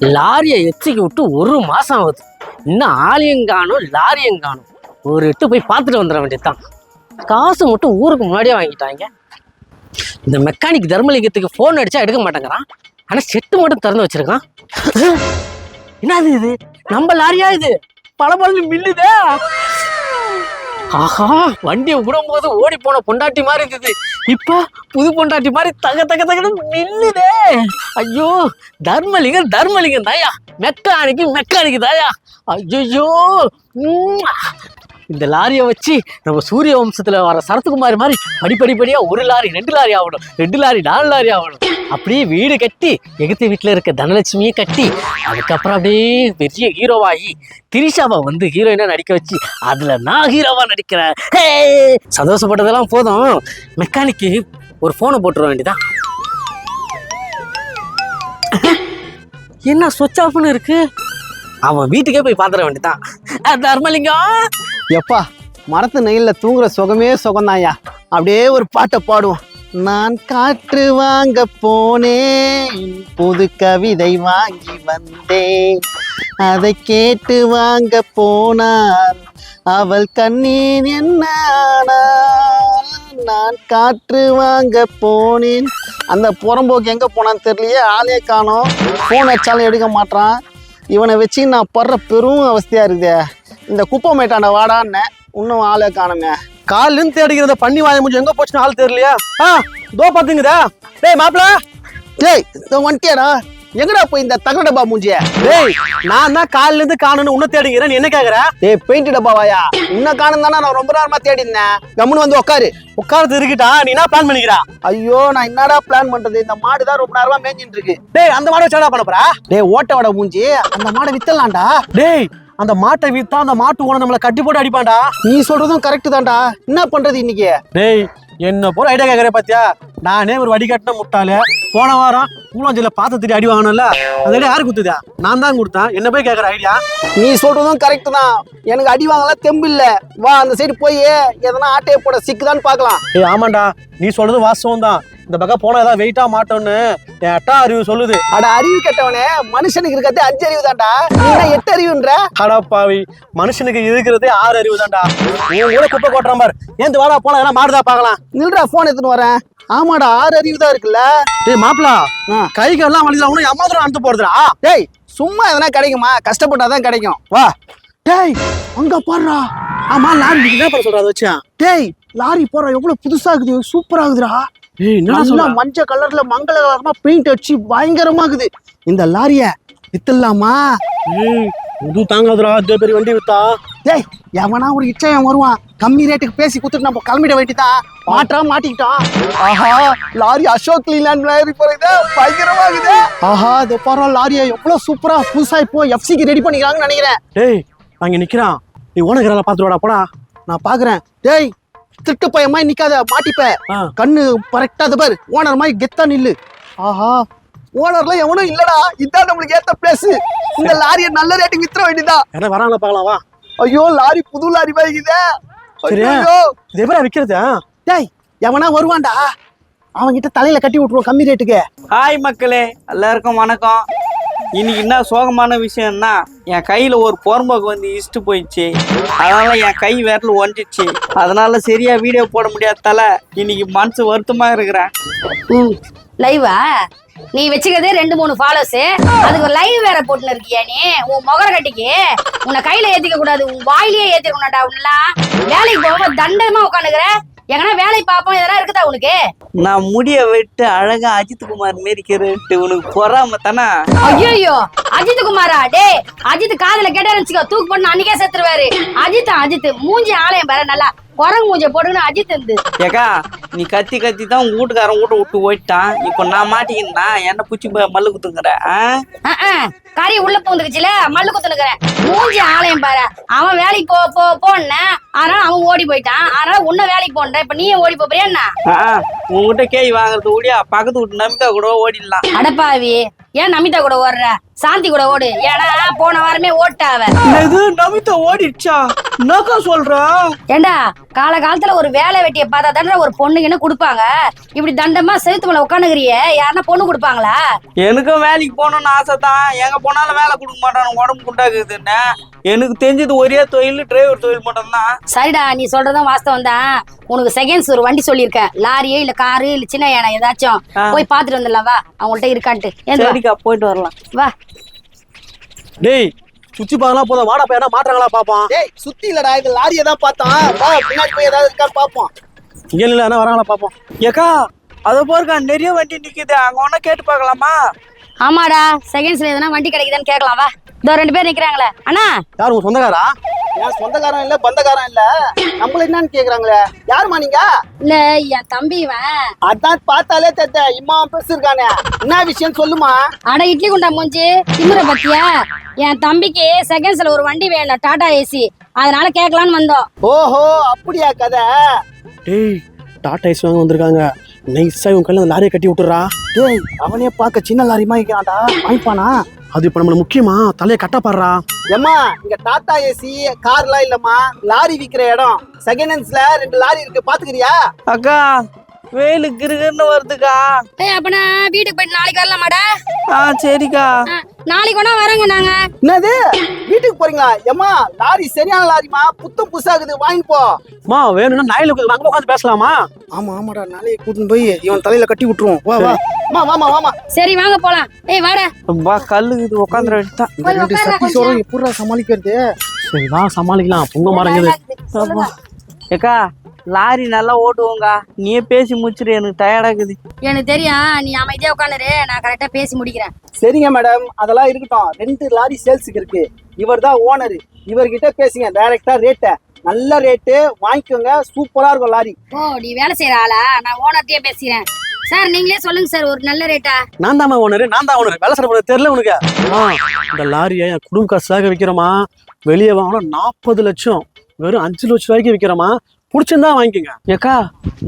லாரியை எச்சிக்கு விட்டு ஒரு மாதம் ஆகுது. இன்னும் ஆலியங்கானும் லாரியங்கானும். காணும் ஒரு எட்டு போய் பார்த்துட்டு வந்துட வேண்டியதுதான். காசு மட்டும் ஊருக்கு முன்னாடியே வாங்கிட்டாங்க. இந்த மெக்கானிக் தர்மலிங்கத்துக்கு ஃபோன் அடிச்சா எடுக்க மாட்டேங்கிறான். ஆனால் செட்டு மட்டும் திறந்து வச்சிருக்கான். என்னது இது? நம்ம லாரியா இது? பல பல மில்லுதே. ஆஹா வண்டியை விடும்போது ஓடி போன பொண்டாட்டி மாதிரி இருந்தது. இப்போ புது பொண்டாட்டி மாதிரி தக தக தகன்னு நில்லுதே. ஐயோ தர்மலிங்கம் தர்மலிங்கம் தாயா. மெக்கானிக்கு மெக்கானிக்கு தாயா. ஐயோ இந்த லாரியை வச்சு நம்ம சூரிய வம்சத்தில் வர சரத்குமார் மாதிரி படிப்படிப்படியாக ஒரு லாரி ரெண்டு லாரி ஆகணும். ரெண்டு லாரி நாலு லாரி ஆகணும். அப்படியே வீடு கட்டி எகுத்து வீட்டில் இருக்க தனலட்சுமியை கட்டி அதுக்கப்புறம் அப்படியே பெரிய ஹீரோவாகி திரிஷாவை வந்து ஹீரோயினாக நடிக்க வச்சு அதில் நான் ஹீரோவாக நடிக்கிறேன். சந்தோஷப்பட்டதெல்லாம் போதும். மெக்கானிக்கு ஒரு ஃபோனை போட்டுற வேண்டியதான் என்ன சுவிச் ஆஃப்னு இருக்கு? அவன் வீட்டுக்கே போய் பார்த்துட வேண்டியதான் தர்மலிங்கம்! எப்பா மரத்து நெயில்ல தூங்குற சுகமே சுகம்தான்யா. அப்படியே ஒரு பாட்டை பாடுவோம். நான் காற்று வாங்க போனேன் புது கவிதை வாங்கி வந்தேன். அதை கேட்டு வாங்க போனார் அவள் கண்ணீர் என்ன நான் காற்று வாங்க போனேன். அந்த புறம்போக்கு எங்க போனான்னு தெரியலையே ஆளே காணோம். ஃபோன் வச்சாலும் எடுக்க மாட்றான். இவனை வச்சு நான் படுற பெரும் அவஸ்தையா இருக்குதே. இந்த குப்பை மேட்டாண்ட வாடான்னு இன்னும் ஆளே காணுமே காலிலும் தேடிக்கிறத பண்ணி வாய முடிஞ்சு எங்க போச்சுன்னு ஆள் தெரியலையா ஆ தோ பாத்துங்கதா டேய் மாப்பிள டேய் இதோ வந்துட்டியாடா? எங்கடா போய் இந்த தகர டப்பா மூஞ்சிய? டேய் நான் தான் காலில இருந்து காணணும் உன்ன தேடுகிறேன் என்ன கேக்குற? டேய் பெயிண்ட் டப்பாவாயா உன்ன காணும் தானே நான் ரொம்ப நேரமா தேடி இருந்தேன் கம்முன்னு வந்து உட்காரு உட்கார்ந்து இருக்கட்டா நீ என்ன பிளான் பண்ணிக்கிறா? ஐயோ நான் என்னடா பிளான் பண்றது? இந்த மாடு தான் ரொம்ப நேரமா மேஞ்சிட்டு இருக்கு டேய் அந்த மாடை வச்சு பண்ண போறா? டேய் ஓட்ட வட மூஞ்சி அந்த மாடை வித்தலாம்டா. டேய் அந்த மாட்டை வித்தா அந்த மாட்டு ஓன நம்மள கட்டி போட்டு அடிப்பான்டா. நீ சொல்றதும் கரெக்ட் தான்டா. என்ன பண்றது இன்னைக்கு? டேய் என்ன போற ஐடியா கேக்குற பாத்தியா? நானே ஒரு வடிகட்டின முட்டாளு. போன வாரம் கூலாஞ்சல பார்த்து திரி அடி வாங்கணும்ல ஐடியா யாரு குத்துதா நான் தான் கொடுத்தேன். என்ன போய் கேக்குற ஐடியா? நீ சொல்றதும் கரெக்ட் தான். எனக்கு அடி வாங்கலாம் தெம்பு இல்ல. வா அந்த சைடு போய் எதனா ஆட்டையை போட சிக்குதான்னு பார்க்கலாம். ஏய் ஆமாண்டா. நீ சொல்றது வாஸ்தவம் தான். இந்த பக்கம் போனா ஏதாவது வெயிட்டா மாட்டோம்னு என் அட்டா அறிவு சொல்லுது. அட அறிவு கெட்டவனே மனுஷனுக்கு இருக்கிறது அஞ்சு அறிவு தான்டா. நீ எட்டு அறிவுன்ற? அடப்பாவி மனுஷனுக்கு இருக்கிறதே ஆறு அறிவு தான்டா. உன் கூட குப்பை கொட்டுறான் பாரு ஏந்து வாடா போலாம் ஏன்னா மாடுதா பார்க்கலாம். நில்றா போன் எடுத்துன்னு வரேன். ஆமாடா ஆறு அறிவு தான் இருக்குல்ல. டேய் மாப்பிளா. ஆ. கை கால்லாம் வலிதான் உனக்கு அம்மா தூரம் அனுத்து போடுறா டேய் சும்மா எதனா கிடைக்குமா? கஷ்டப்பட்டாதான் கிடைக்கும். வா. டேய் அங்க பாருடா. ஆமா லாரி என்ன பண்ண சொல்ற அதை வச்சா? டேய் லாரி போற. எவ்வளவு புதுசா இருக்குது. சூப்பரா இருக்குதுடா. நல்லா மஞ்சள் கலர்ல மங்கள கலரமா பெயிண்ட் அடிச்சு பயங்கரமா இருக்குது. இந்த லாரிய வித்துடலாமா? ஏய் இது தாங்காதுடா இதே பெரிய வண்டி வித்தா. டேய் எவனா ஒரு இச்சையன் வருவான். கம்மி ரேட்டுக்கு பேசி குத்துட்டு நம்ம கிளம்பிட வேண்டியதான் மாட்டா மாட்டிக்கிட்டான் ஆஹா லாரி அசோக் லீலாண்ட் லாரி போறது பயங்கரமா இருக்குது. ஆஹா இது பாரு லாரியை எவ்வளவு சூப்பரா புதுசா இப்போ எஃப்சிக்கு ரெடி பண்ணிக்கிறாங்கன்னு நினைக்கிறேன். டேய் அங்க நிக்கிறான். நீ உனக்கு பாத்துருவாடா போடா. நான் பாக்குறேன். டேய் திட்டு பையமா நிக்காத மாட்டிப்ப. கண்ணு கரெக்டா பாரு. ஓனர் மாதிரி கெத்தா நில்லு. ஆஹா ஓனர்ல எவனும் இல்லடா. இதான் நம்மளுக்கு ஏத்த பிளேஸ் இந்த லாரியை நல்ல ரேட்டுக்கு வித்துற வேண்டியதா என்ன வராங்களா பார்க்கலாம் வா. ஐயோ லாரி புது லாரி பாய்க்குதே சரியா? ஐயோ இது எப்படி விக்கிறது? ஆ? டேய் எவனா வருவான்டா? அவன்கிட்ட தலையில கட்டி விட்டுருவோம் கம்மி ரேட்டுக்கு. ஹாய் மக்களே. எல்லாருக்கும் வணக்கம். இன்னைக்கு என்ன சோகமான விஷயம்னா என் கையில் ஒரு போர்ம்போக்கு வந்து இஷ்டு போயிடுச்சு. அதனால என் கை விரல் ஒண்டிச்சு அதனால சரியா வீடியோ போட முடியாதால இன்னைக்கு மனசு வருத்தமா இருக்கிறேன். ம் லைவா நீ வச்சுக்கிறதே ரெண்டு மூணு ஃபாலோஸ் அதுக்கு லைவ் வேற போட்டுன்னு இருக்கியா நீ? உன் முகர கட்டிக்கு. உன்னை கையில ஏத்திக்க கூடாது. உன் வாயிலேயே ஏத்திருக்கணும்டா உன்னெல்லாம் வேலைக்கு போகாம தண்டமா உட்காந்துக்கிற. எங்கன்னா வேலை பார்ப்போம் எதனா இருக்குதா உனக்கு? நான் முடிய விட்டு அழகா அஜித் குமார் மாரி கேட்டு உனக்கு பொறாம தானே? ஐயோ அஜித் குமாரா டேய் அஜித் காதுல கேட்டாரு வச்சுக்கோ. தூக்கு பண்ணு அன்னைக்கே செத்துருவாரு. அஜித் அஜித் மூஞ்சி ஆலயம் பாரு நல்லா. குரங்கு மூஞ்சிய போட்டுன்னு அஜித் இருந்து ஏக்கா நீ கத்தி கத்தி தான் உங்க வீட்டுக்காரன் வீட்டை விட்டு போயிட்டான். இப்போ நான் மாட்டிக்கினா என்ன பூச்சி மல்லு குத்துங்கிற ஆ? கறி உள்ள பூந்துக்குச்சுல மல்லு குத்துனுக்குறேன். மூஞ்சி ஆலயம் பாரு. அவன் வேலைக்கு போ போ போன அதனால அவன் ஓடி போயிட்டான். அதனால உன்ன வேலைக்கு போன்டா இப்ப நீயே ஓடி போறியா என்ன? ஆ, உன்கிட்ட கேய் வாங்குறது ஓடியா? பக்கத்து வீட்டு நம்பிக்கா கூட ஓடிடலாம். அடப்பாவி. ஏன் நமிதா கூட ஓடுற? சாந்தி கூட ஓடு. ஏன்னா போன வாரமே ஓட்டாவ. இது நமிதா ஓடிடுச்சா? என்னக்கா சொல்ற? ஏண்டா கால காலத்துல ஒரு வேலை வெட்டிய பார்த்தா தானே ஒரு பொண்ணுங்கன்னு கொடுப்பாங்க. இப்படி தண்டமா செவுத்து மேல உட்காந்துக்கிறிய யாருன்னா பொண்ணு கொடுப்பாங்களா? எனக்கும் வேலைக்கு போகணும்னு ஆசை தான் எங்க போனாலும் வேலை கொடுக்க மாட்டானு உடம்பு குண்டாக்குதுன்னு எனக்கு தெரிஞ்சது ஒரே தொழில் டிரைவர் தொழில் மட்டும்தான். சரிடா நீ சொல்றதும் வாஸ்தவம் தான் உனக்கு செகண்ட்ஸ் ஒரு வண்டி சொல்லியிருக்கேன். லாரியோ இல்ல காரு இல்ல சின்ன யானை ஏதாச்சும். போய் பாத்துட்டு வந்துடலாம் வா. அவங்கள்ட்ட இருக்கான்ட்டு. சரிக்கா போயிட்டு வரலாம். வா. டேய் சுத்தி பார்க்கலாம் போதும். வாடா பையனா மாட்டுறாங்களா பாப்போம் டேய் சுத்தி இல்லடா. இது லாரியை தான் பார்த்தோம் வா பின்னாடி போய் ஏதாவது இருக்கா பாப்போம் இங்க இல்ல என்ன வராங்களா பாப்போம் ஏக்கா அதை போருக்கா நிறைய வண்டி நிக்குது. அங்க ஒண்ணா கேட்டு பார்க்கலாமா? ஆமாடா. செகண்ட்ஸ்ல எதனா வண்டி கிடைக்குதான்னு கேட்கலாம் வா. இதோ ரெண்டு பேர் நிக்கிறாங்களே. அண்ணா. யார் உங்க சொந்தக்காரா? ஏன் சொந்தக்காரன் இல்ல பந்தக்காரன் இல்ல? நம்மள என்னன்னு கேக்குறாங்களே? யாருமா நீங்க? இல்ல என் தம்பி இவன். அதான் பார்த்தாலே தெத்த இம்மா பெருசு இருக்கானே. என்ன விஷயம் சொல்லுமா? அட இட்லி குண்டா மூஞ்சி திமுற பத்தியா? என் தம்பிக்கு செகண்ட்ஸ்ல ஒரு வண்டி வேணும் டாடா ஏசி. அதனால கேட்கலான்னு வந்தோம். ஓஹோ அப்படியா கதை? டேய் டாடா ஐஸ் வாங்க வந்திருக்காங்க. நைஸா இவன் கையில லாரியை கட்டி விட்டுறா டேய் அவனே பார்க்க சின்ன லாரி மாய்க்கிறான்டா வாங்கிப்பானா? அது இப்ப நம்மளுக்கு முக்கியமா தலையை கட்ட பாடுறா ஏம்மா இங்க டாடா ஏசி கார்லாம் இல்லம்மா. லாரி விக்கிற இடம். செகண்ட் ஹேண்ட்ஸ்ல ரெண்டு லாரி இருக்கு. பாத்துக்கிறியா? அக்கா வெயிலு கிருகிருன்னு வருதுக்கா. ஏய் அப்பனா வீட்டுக்கு போயிட்டு நாளைக்கு வரலாமாடா ஆ சரிக்கா. ஆ, நாளைக்கு வேணா வரேங்க நாங்க. என்னது? வீட்டுக்கு போறீங்களா? ஏம்மா லாரி சரியான லாரிமா புத்தம் புதுசாகுது வாங்கி போ. மா வேணும்னா நாயில உட்காந்து அங்க உட்காந்து பேசலாமா? ஆமா ஆமாடா. நாளைக்கு கூட்டின்னு போய் இவன் தலையில கட்டி விட்டுருவோம். வா வா. வாமா வாமா சரி வாங்க போலாம். ஏய் வாடா. வா கல்லு இது உட்காந்துட வேண்டியதான் இந்த ரெண்டு சட்டி சோறும் எப்படிடா சமாளிக்கிறது? சரி வா சமாளிக்கலாம். பொங்க மரங்குது ஏக்கா லாரி நல்லா ஓட்டுவோங்க நீயே பேசி முடிச்சிரு எனக்கு டயர்டாக்குது எனக்கு தெரியும். நீ அமைதியா உட்காந்துரு நான் கரெக்டா பேசி முடிக்கிறேன். சரிங்க மேடம் அதெல்லாம் இருக்கட்டும். ரெண்டு லாரி சேல்ஸுக்கு இருக்கு. இவர் தான் ஓனர் இவர்கிட்ட பேசுங்க. டைரக்டா ரேட்டை நல்ல ரேட்டு வாங்கிக்கோங்க. சூப்பரா இருக்கும் லாரி. ஓ நீ வேலை செய்யற ஆளா? நான் ஓனர்ட்டே பேசுறேன் சார் நீங்களே சொல்லுங்க சார் ஒரு நல்ல ரேட்டா நான் தான் ஓனர் நான் தான் ஓனர் வேலை போறது தெரியல உனக்கு? இந்த லாரியை என் குடும்ப காசுக்காக விற்கிறோமா வெளியே வாங்கினா நாற்பது லட்சம். வெறும் அஞ்சு லட்சம் ரூபாய்க்கு விற்கிறோமா பிடிச்சிருந்தா வாங்கிக்கோங்க. ஏக்கா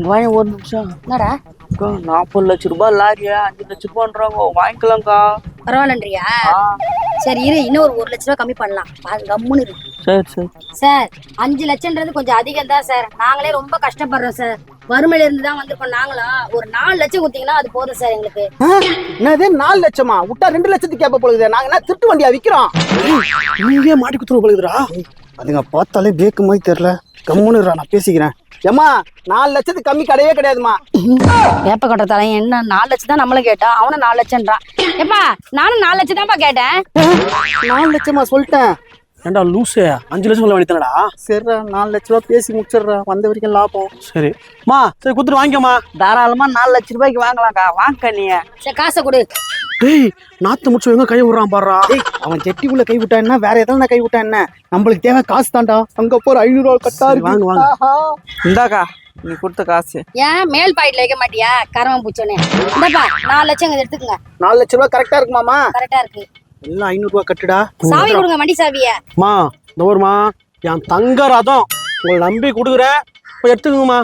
வாங்க ஒரு நிமிஷம். என்னடா? அக்கா நாற்பது லட்ச ரூபாய் லாரியா அஞ்சு லட்ச ரூபான்றாங்க வாங்கிக்கலாம்க்கா. பரவாயில்லன்றியா? சரி இரு இன்னும் ஒரு ஒரு லட்ச ரூபா கம்மி பண்ணலாம். அது கம்முன்னு இரு. சரி சரி. சார் அஞ்சு லட்சம்ன்றது கொஞ்சம் அதிகம் தான் சார். நாங்களே ரொம்ப கஷ்டப்படுறோம் சார். வறுமையில இருந்து தான் வந்திருக்கோம் நாங்களும் ஒரு நாலு லட்சம் கொடுத்தீங்கன்னா அது போதும் சார் எங்களுக்கு. என்னது? நாலு லட்சமா? விட்டா ரெண்டு லட்சத்துக்கு கேப்ப போகுது நாங்க என்ன திருட்டு வண்டியா விக்கிறோம்? நீங்க மாட்டி குத்துரு போலுதுடா அதுங்க பார்த்தாலே பேக்கு மாதிரி தெரியல. கம்முன்னு நான் பேசிக்கிறேன். ஏமா நாலு லட்சத்துக்கு கம்மி கிடையவே கிடையாதுமா வேப்ப கட்டுறதால என்ன? நாலு லட்சம் தான் நம்மளும் கேட்டோம் அவனும் நாலு லட்சம்ன்றான். ஏப்பா நானும் நாலு லட்சம் தான்ப்பா கேட்டேன். நாலு லட்சமா சொல்லிட்டேன். ஏண்டா லூசு? அஞ்சு லட்சம் சொல்ல வேண்டியதானடா சரிடா நாலு லட்ச ரூபா பேசி முடிச்சிடுறா. வந்த வரைக்கும் லாபம். சரி. மா சரி குத்துட்டு வாங்கிக்கோமா தாராளமா நாலு லட்ச ரூபாய்க்கு வாங்கலாம்க்கா. வாங்கக்கா நீ. சரி காசை கொடு. டேய் நாத்து முடிச்சு எங்க கை விடுறான் பாடுறா டேய் அவன் ஜெட்டிக்குள்ள கை விட்டா என்ன? வேற எதாவது கை விட்டா என்ன? நம்மளுக்கு தேவை காசு தான்டா. அங்க போற ஐநூறு ரூபா கட்டா வாங்க, வாங்க. இந்தாக்கா நீ கொடுத்த காசு. ஏன் மேல் பாக்கெட்ல வைக்க மாட்டியா? கரவம் பூச்சோன்னே இந்தப்பா நாலு லட்சம் எடுத்துக்கங்க. நாலு லட்ச ரூபா கரெக்டா இருக்குமாமா கரெக்டா இருக்கு. எல்லாம் ஐநூறு ரூபா கட்டுடா. சாவி கொடுங்க வண்டி சாவிய. மா இந்த ஊர்மா என் தங்க ரதம். உங்களை நம்பி கொடுக்குறேன் போய் எடுத்துக்கோங்கம்மா.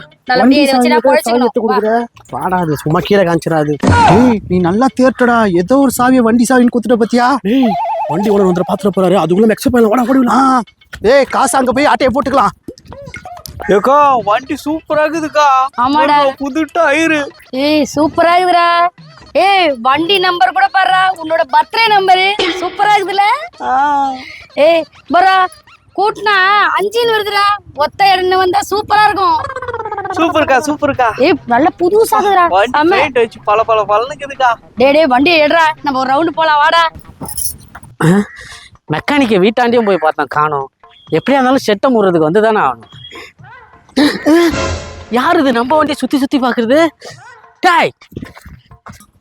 அது சும்மா கீழே காமிச்சிடாது. ஏய் நீ நல்லா தேர்ட்டடா ஏதோ ஒரு சாவியை வண்டி சாவின்னு குத்துட்ட பத்தியா? டேய் வண்டி ஓனர் வந்து பாத்துட்டு போறாரு. அதுக்குள்ள எக்ஸப்ட் பண்ணல ஓடி ஆ. ஏய் காசு அங்க போய் ஆட்டையை போட்டுக்கலாம். ஏக்கா வண்டி சூப்பரா இருக்குதுக்கா. ஆமாடா. புது டயரு ஏய் சூப்பரா ஏய் வண்டி நம்பர் கூட பாருடா உன்னோட பர்த்டே நம்பரு சூப்பரா இருக்குதுல ஏய் பரா கூட்டினா அஞ்சுன்னு வருதுடா. ஒத்த இடம்னு வந்தா சூப்பரா இருக்கும். சூப்பர்க்கா சூப்பர்க்கா. ஏய் நல்ல வண்டி செம்ம. பெயிண்ட் வச்சு பல பல பலனுக்குதுக்கா டேய் டேய் வண்டியை எடுறா. நம்ம ஒரு ரவுண்டு போலாம் வாடா. மெக்கானிக்கை வீட்டாண்டியும் போய் பார்த்தேன் காணோம். எப்படியா இருந்தாலும் செட்டை முடுறதுக்கு வந்து தானே ஆகணும். யார் இது? நம்ம வண்டியை சுத்தி சுத்தி பாக்குறது டாய்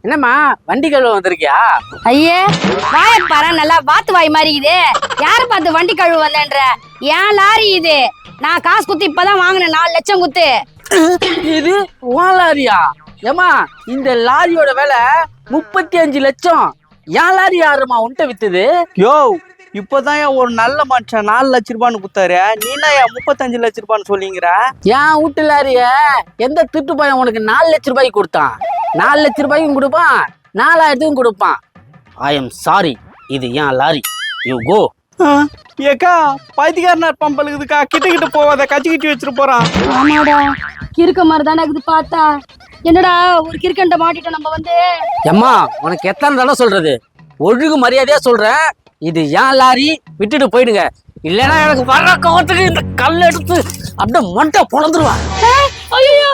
என்னம்மா வண்டி கழுவ வந்திருக்கியா? ஐயே வாய பாரு நல்லா வாத்து வாய் மாதிரி இது. யார பார்த்து வண்டி கழுவு வந்தேன்ற ஏன் லாரி இது? நான் காசு குத்து இப்பதான் வாங்கினேன் நாலு லட்சம் குத்து. இது உன் லாரியா? ஏமா இந்த லாரியோட விலை முப்பத்தி அஞ்சு லட்சம். என் லாரி யாருமா உன்ட்ட வித்துது? யோ இப்போதான் ஏன் ஒரு நல்ல மனுஷன் நாலு லட்ச ரூபான்னு கொடுத்தாரு நீனா ஏன் முப்பத்தஞ்சு லட்ச ரூபான்னு சொல்லிங்கிற? என் வீட்டு லாரிய எந்த திருட்டு பையன் உனக்கு நாலு லட்ச ரூபாய்க்கு கொடுத்தான்? நாலு லட்ச ரூபாய்க்கும் கொடுப்பான் நாலாயிரத்துக்கும் கொடுப்பான். ஐ எம் சாரி இது ஏன் லாரி? யூ கோ ஏக்கா பைத்தியக்காரனார் பம்பலுக்குதுக்கா கிட்ட கிட்ட போவாத கச்சி கிட்டி வச்சுட்டு போறான். ஆமாடா கிறுக்க மாதிரி தானே இருக்குது பார்த்தா. என்னடா ஒரு கிறுக்கண்ட மாட்டிட்டோம் நம்ம வந்து? எம்மா உனக்கு எத்தனை தடவை சொல்றது? ஒழுங்கு மரியாதையா சொல்றேன் இது ஏன் லாரி? விட்டுட்டு போயிடுங்க. இல்லைன்னா எனக்கு வர்ற கோவத்துக்கு இந்த கல் எடுத்து அப்படியே மண்டை பொழந்துருவா ஐயோ